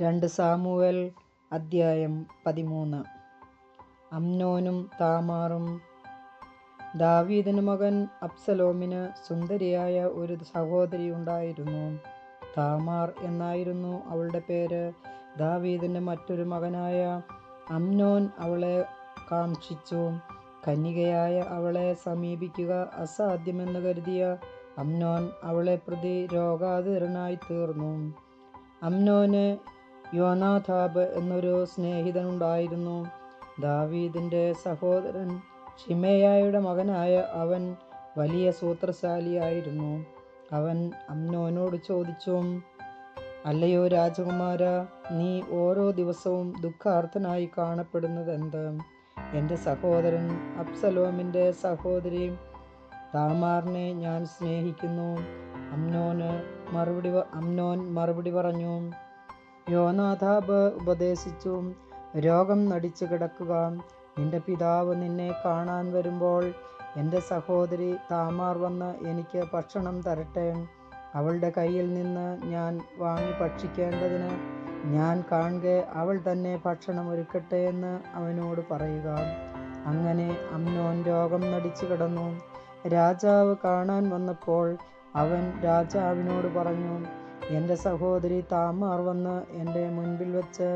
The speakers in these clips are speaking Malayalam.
രണ്ട് സാമുവേൽ അദ്ധ്യായം പതിമൂന്ന്. അമ്നോനും താമാറും ദാവീദിന് മകൻ അബ്സലോമിന് സുന്ദരിയായ ഒരു സഹോദരി ഉണ്ടായിരുന്നു. താമാർ എന്നായിരുന്നു അവളുടെ പേര്. ദാവീദിന്റെ മറ്റൊരു മകനായ അമ്നോൻ അവളെ കാക്ഷിച്ചു. കന്യകയായ അവളെ സമീപിക്കുക അസാധ്യമെന്ന് കരുതിയ അമ്നോൻ അവളെ പ്രതി രോഗാതുരനായി തീർന്നു. അമ്നോന് യോനാഥാബ് എന്നൊരു സ്നേഹിതനുണ്ടായിരുന്നു. ദാവീദിന്റെ സഹോദരൻ ഷിമേയായുടെ മകനായ അവൻ വലിയ സൂത്രശാലിയായിരുന്നു. അവൻ അമ്നോനോട് ചോദിച്ചു അല്ലയോ രാജകുമാര നീ ഓരോ ദിവസവും ദുഃഖാർത്ഥനായി കാണപ്പെടുന്നത് എന്ത് എന്റെ സഹോദരൻ അബ്സലോമിന്റെ സഹോദരി താമാറിനെ ഞാൻ സ്നേഹിക്കുന്നു. അമ്നോന് മറുപടി അമ്നോൻ മറുപടി പറഞ്ഞു യോനാഥാബ് ഉപദേശിച്ചു. രോഗം നടിച്ചു കിടക്കുക. നിന്റെ പിതാവ് നിന്നെ കാണാൻ വരുമ്പോൾ എന്റെ സഹോദരി താമാർ വന്ന് എനിക്ക് ഭക്ഷണം തരട്ടെ. അവളുടെ കയ്യിൽ നിന്ന് ഞാൻ വാങ്ങി ഭക്ഷിക്കേണ്ടതിന് ഞാൻ കാണുക അവൾ തന്നെ ഭക്ഷണം ഒരുക്കട്ടെ എന്ന് അവനോട് പറയുക. അങ്ങനെ അമ്നോൻ രോഗം നടിച്ചു കിടന്നു. രാജാവ് കാണാൻ വന്നപ്പോൾ അവൻ രാജാവിനോട് പറഞ്ഞു എന്റെ സഹോദരി താമാർ വന്ന് എന്റെ മുൻപിൽ വെച്ച്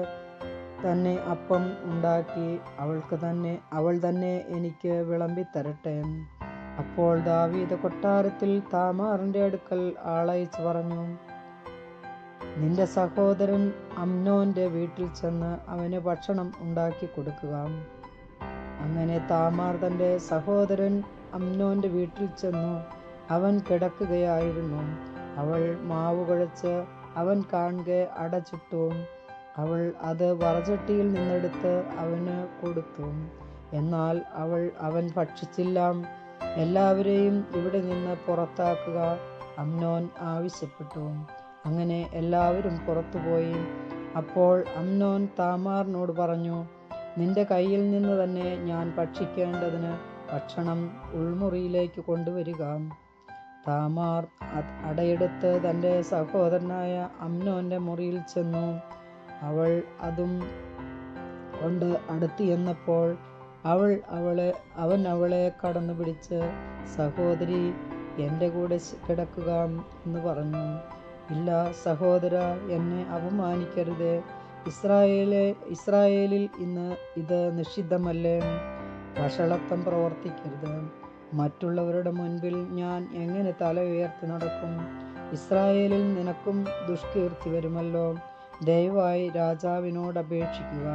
തന്നെ അപ്പം ഉണ്ടാക്കി അവൾക്ക് തന്നെ അവൾ തന്നെ എനിക്ക് വിളമ്പി തരട്ടെ. അപ്പോൾ ദാവീദ് കൊട്ടാരത്തിൽ താമാറിന്റെ അടുക്കൽ ആളയച്ചു പറഞ്ഞു നിന്റെ സഹോദരൻ അമ്നോന്റെ വീട്ടിൽ ചെന്ന് അവന് ഭക്ഷണം ഉണ്ടാക്കി കൊടുക്കുക. അങ്ങനെ താമാർ തന്റെ സഹോദരൻ അമ്നോന്റെ വീട്ടിൽ ചെന്നു അവൻ കിടക്കുകയായിരുന്നു. അവൾ മാവ് കുഴച്ച് അവൻ കാണുക അടച്ചിട്ടു. അവൾ അത് വറചട്ടിയിൽ നിന്നെടുത്ത് അവന് കൊടുത്തു. എന്നാൽ അവൾ അവൻ ഭക്ഷിച്ചില്ല. എല്ലാവരെയും ഇവിടെ നിന്ന് പുറത്താക്കുക അമ്നോൻ ആവശ്യപ്പെട്ടു. അങ്ങനെ എല്ലാവരും പുറത്തുപോയി അപ്പോൾ അമ്നോൻ താമാറിനോട് പറഞ്ഞു നിന്റെ കയ്യിൽ നിന്ന് തന്നെ ഞാൻ ഭക്ഷിക്കേണ്ടതിന് ഭക്ഷണം ഉൾമുറിയിലേക്ക് കൊണ്ടുവരിക. താമാർ അടയെടുത്ത് തന്റെ സഹോദരനായ അമ്നോന്റെ മുറിയിൽ ചെന്നു. അവൾ അതും കൊണ്ട് അടുത്ത് ചെന്നപ്പോൾ അവൾ അവളെ അവൻ അവളെ കടന്നു പിടിച്ച് സഹോദരി എന്റെ കൂടെ കിടക്കുക എന്ന് പറഞ്ഞു. ഇല്ല സഹോദര എന്നെ അപമാനിക്കരുത്. ഇസ്രായേലെ ഇസ്രായേലിൽ ഇന്ന് ഇത് നിഷിദ്ധമല്ലേ? വഷളത്വം പ്രവർത്തിക്കരുത്. മറ്റുള്ളവരുടെ മുൻപിൽ ഞാൻ എങ്ങനെ തല ഉയർത്തി നടക്കും? ഇസ്രായേലിൽ നിനക്കും ദുഷ്കീർത്തി വരുമല്ലോ. ദയവായി രാജാവിനോട് അപേക്ഷിക്കുക.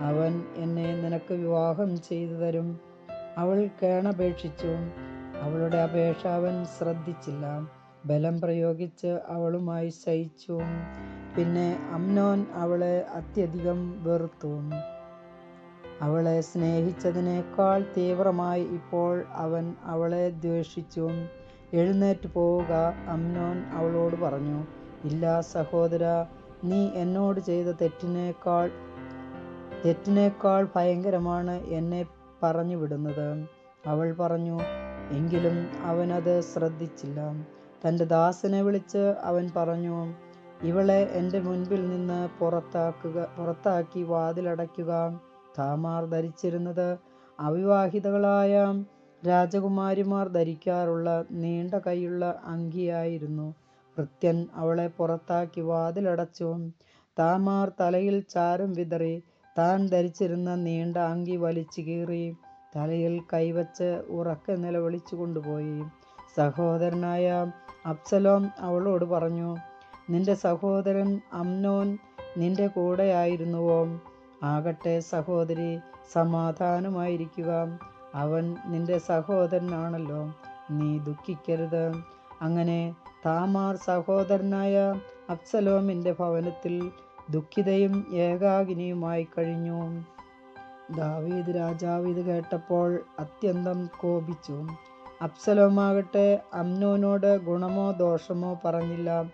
അവൻ എന്നെ നിനക്ക് വിവാഹം ചെയ്തു തരും. അവൾ കേണപേക്ഷിച്ചു. അവളുടെ അപേക്ഷ അവൻ ശ്രദ്ധിച്ചില്ല. ബലം പ്രയോഗിച്ച് അവളുമായി ശയിച്ചു. പിന്നെ അമ്നോൻ അവളെ അത്യധികം വെറുത്തു. അവളെ സ്നേഹിച്ചതിനേക്കാൾ തീവ്രമായി ഇപ്പോൾ അവൻ അവളെ ദ്വേഷിച്ചു. എഴുന്നേറ്റ് പോവുക അമ്നോൻ അവളോട് പറഞ്ഞു ഇല്ല സഹോദര നീ എന്നോട് ചെയ്ത തെറ്റിനേക്കാൾ തെറ്റിനേക്കാൾ ഭയങ്കരമാണ് എന്നെ പറഞ്ഞു വിടുന്നത്. അവൾ പറഞ്ഞു എങ്കിലും അവനത് ശ്രദ്ധിച്ചില്ല. തന്റെ ദാസനെ വിളിച്ച് അവൻ പറഞ്ഞു ഇവളെ എന്റെ മുൻപിൽ നിന്ന് പുറത്താക്കുക പുറത്താക്കി വാതിലടയ്ക്കുക. താമാർ ധരിച്ചിരുന്നത് അവിവാഹിതകളായ രാജകുമാരിമാർ ധരിക്കാറുള്ള നീണ്ട കൈയുള്ള അങ്കിയായിരുന്നു. ഭൃത്യൻ അവളെ പുറത്താക്കി വാതിലടച്ചു. താമാർ തലയിൽ ചാരം വിതറി താൻ ധരിച്ചിരുന്ന നീണ്ട അങ്കി വലിച്ചു കീറി തലയിൽ കൈവച്ച് ഉറക്കെ നിലവിളിച്ചു കൊണ്ടുപോയി. സഹോദരനായ അബ്സലോം അവളോട് പറഞ്ഞു നിന്റെ സഹോദരൻ അമ്നോൻ നിന്റെ കൂടെയായിരുന്നുവോ? ആകട്ടെ സഹോദരി സമാധാനമായിരിക്കുക. അവൻ നിന്റെ സഹോദരനാണല്ലോ നീ ദുഃഖിക്കരുത്. അങ്ങനെ താമാർ സഹോദരനായ അബ്സലോമിന്റെ ഭവനത്തിൽ ദുഃഖിതയും ഏകാകിനിയുമായി കഴിഞ്ഞു. ദാവീദ് രാജാവ് ഇത് കേട്ടപ്പോൾ അത്യന്തം കോപിച്ചു. അബ്സലോമാകട്ടെ അമ്നോനോട് ഗുണമോ ദോഷമോ പറഞ്ഞില്ല.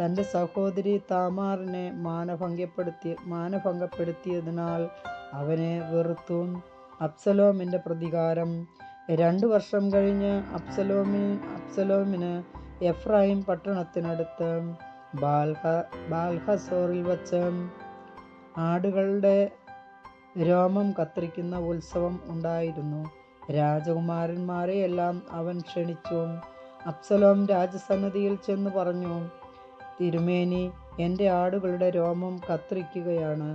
തന്റെ സഹോദരി താമാറിനെ മാനഭംഗപ്പെടുത്തി മാനഭംഗപ്പെടുത്തിയതിനാൽ അവനെ വെറുത്തു അബ്സലോമിന്റെ പ്രതികാരം. രണ്ടു വർഷം കഴിഞ്ഞ് അബ്സലോമി അബ്സലോമിന് എഫ്രായിം പട്ടണത്തിനടുത്ത് ബാൽഹ ബാൽഹസോറിൽ വച്ച് ആടുകളുടെ രോമം കത്തിരിക്കുന്ന ഉത്സവം ഉണ്ടായിരുന്നു. രാജകുമാരന്മാരെ എല്ലാം അവൻ ക്ഷണിച്ചു. അബ്സലോം രാജസന്നിധിയിൽ ചെന്ന് പറഞ്ഞു തിരുമേനി എന്റെ ആടുകളുടെ രോമം കത്രിക്കുകയാണ്.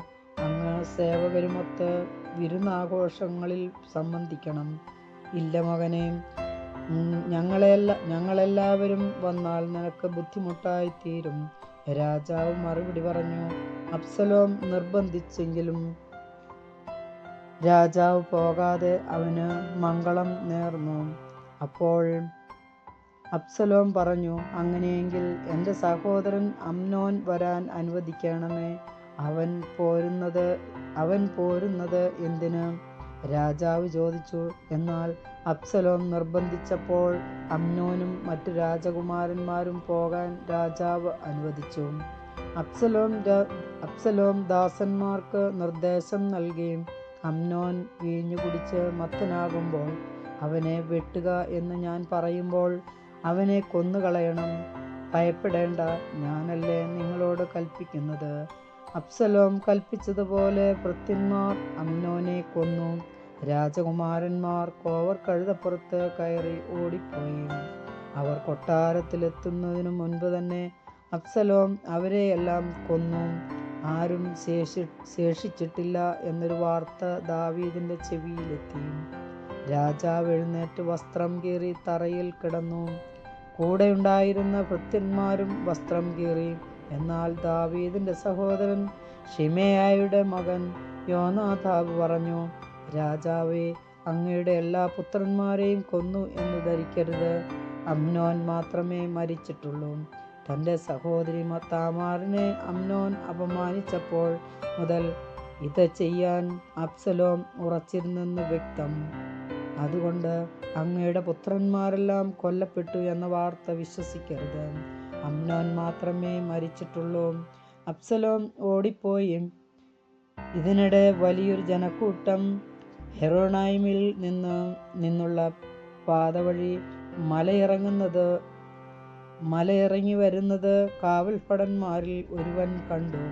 അങ്ങ് സേവകരുമൊത്ത് വിരുന്നാഘോഷങ്ങളിൽ സംബന്ധിക്കണം. ഇല്ല മകനെ ഞങ്ങളെല്ല ഞങ്ങളെല്ലാവരും വന്നാൽ നിനക്ക് ബുദ്ധിമുട്ടായി തീരും രാജാവ് മറുപടി പറഞ്ഞു അപ്സലോം നിർബന്ധിച്ചെങ്കിലും രാജാവ് പോകാതെ അവന് മംഗളം നേർന്നു. അപ്പോൾ അപ്സലോം പറഞ്ഞു അങ്ങനെയെങ്കിൽ എന്റെ സഹോദരൻ അമ്നോൻ വരാൻ അനുവദിക്കണമേ. അവൻ പോരുന്നത് അവൻ പോരുന്നത് എന്തിന്? രാജാവ് ചോദിച്ചു. എന്നാൽ അബ്സലോം നിർബന്ധിച്ചപ്പോൾ അമ്നോനും മറ്റു രാജകുമാരന്മാരും പോകാൻ രാജാവ് അനുവദിച്ചു. അബ്സലോം അബ്സലോം ദാസന്മാർക്ക് നിർദ്ദേശം നൽകി അമ്നോൻ വീഞ്ഞു കുടിച്ച് മത്തനാകുമ്പോൾ അവനെ വെട്ടുക എന്ന് ഞാൻ പറയുമ്പോൾ അവനെ കൊന്നുകളയണം. ഭയപ്പെടേണ്ട ഞാനല്ലേ നിങ്ങളോട് കൽപ്പിക്കുന്നത്? അപ്സലോം കൽപ്പിച്ചതുപോലെ ഭൃത്യന്മാർ അമ്നോനെ കൊന്നു. രാജകുമാരന്മാർ കോവർ കഴുതപ്പുറത്ത് കയറി ഓടിപ്പോയി. അവർ കൊട്ടാരത്തിലെത്തുന്നതിനു മുൻപ് തന്നെ അപ്സലോം അവരെയെല്ലാം കൊന്നു. ആരും ശേഷി ശേഷിച്ചിട്ടില്ല എന്നൊരു വാർത്ത ദാവീദിന്റെ ചെവിയിലെത്തി. രാജാവ് എഴുന്നേറ്റ് വസ്ത്രം കീറി തറയിൽ കിടന്നു. കൂടെ ഉണ്ടായിരുന്ന ഭൃത്യന്മാരും വസ്ത്രം കീറി. എന്നാൽ ദാവീദിന്റെ സഹോദരൻ ഷിമയായുടെ മകൻ യോനാഥാബ് പറഞ്ഞു രാജാവേ അങ്ങയുടെ എല്ലാ പുത്രന്മാരെയും കൊന്നു എന്ന് ധരിക്കരുത്. അമ്നോൻ മാത്രമേ മരിച്ചിട്ടുള്ളൂ. തന്റെ സഹോദരി താമാറിനെ അമ്നോൻ അപമാനിച്ചപ്പോൾ മുതൽ ഇത് ചെയ്യാൻ അബ്സലോം ഉറച്ചിരുന്നെന്ന് വ്യക്തം. അതുകൊണ്ട് അങ്ങയുടെ പുത്രന്മാരെല്ലാം കൊല്ലപ്പെട്ടു എന്ന വാർത്ത വിശ്വസിക്കരുത്. അമ്നോൻ മാത്രമേ മരിച്ചിട്ടുള്ളൂ. അബ്സലോം ഓടിപ്പോയി. ഇതിനിടെ വലിയൊരു ജനക്കൂട്ടം ഹെറോണൈമിൽ നിന്ന് നിന്നുള്ള പാതവഴി മലയിറങ്ങുന്നത് മലയിറങ്ങി വരുന്നത് കാവൽപ്പടന്മാരിൽ ഒരുവൻ കണ്ടു.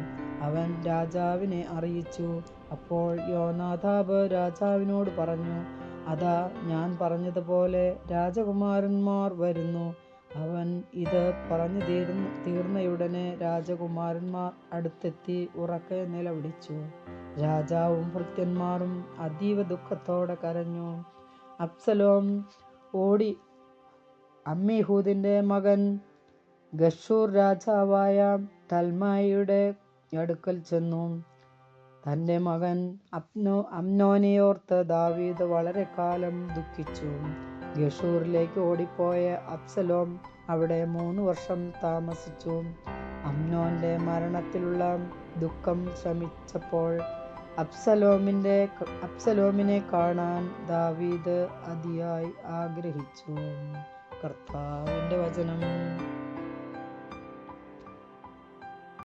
അവൻ രാജാവിനെ അറിയിച്ചു. അപ്പോൾ യോനാഥാബ് രാജാവിനോട് പറഞ്ഞു അതാ ഞാൻ പറഞ്ഞതുപോലെ രാജകുമാരന്മാർ വരുന്നു. അവൻ ഇത് പറഞ്ഞു തീർന്ന തീർന്നയുടനെ രാജകുമാരന്മാർ അടുത്തെത്തി ഉറക്കെ നിലവിളിച്ചു. രാജാവും ഭൃത്യന്മാരും അതീവ ദുഃഖത്തോടെ കരഞ്ഞു. അപ്സലോം ഓടി അമ്മിഹൂദിന്റെ മകൻ ഗഷൂർ രാജാവായ തൽമായിയുടെ അടുക്കൽ ചെന്നു. തന്റെ മകൻ അപ്നോ അമ്നോനെയോർത്ത് ദാവീദ് വളരെ കാലം ദുഃഖിച്ചു. ഗഷൂറിലേക്ക് ഓടിപ്പോയ അബ്സലോം അവിടെ മൂന്ന് വർഷം താമസിച്ചു. അമ്നോന്റെ മരണത്തിലുള്ള ദുഃഖം ശമിച്ചപ്പോൾ അബ്സലോമിന്റെ അബ്സലോമിനെ കാണാൻ ദാവീദ് അതിയായി ആഗ്രഹിച്ചു. കർത്താവിന്റെ വചനം.